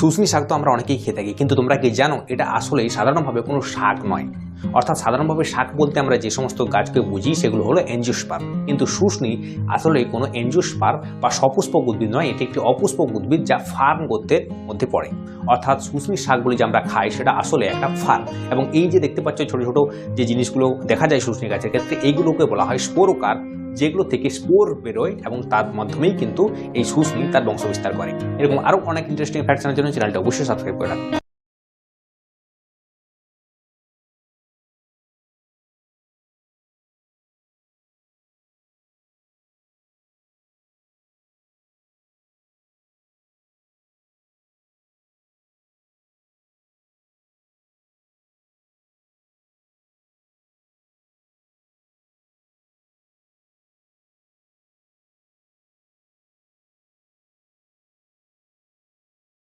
শুশনি শাক তো আমরা অনেকেই খেয়ে থাকি, কিন্তু তোমরা কি জানো, এটা আসলেই সাধারণভাবে কোনো শাক নয়। অর্থাৎ সাধারণভাবে শাক বলতে আমরা যে সমস্ত গাছকে বুঝি, সেগুলো হলো এনজিওস্পার কিন্তু শুশনি আসলে কোনো এনজিওস্পার বা সপুষ্পক উদ্ভিদ নয়, এটি একটি অপুষ্পক উদ্ভিদ যা ফার্ম গোত্রের মধ্যে পড়ে। অর্থাৎ সুসমির শাক শাকগুলি যে আমরা খাই, সেটা আসলে একটা ফার এবং এই যে দেখতে পাচ্ছ ছোট ছোট যে জিনিসগুলো দেখা যায় শুশনি গাছের ক্ষেত্রে, এইগুলোকে বলা হয় স্পোরোকার, যেগুলো থেকে স্পোর বেরোয় এবং তার মাধ্যমেই কিন্তু এই সুসমি তার বংশ বিস্তার করে। এরকম আরও অনেক ইন্টারেস্টিং ফ্যাক্ট জানার জন্য চ্যানেলটা অবশ্যই সাবস্ক্রাইব করে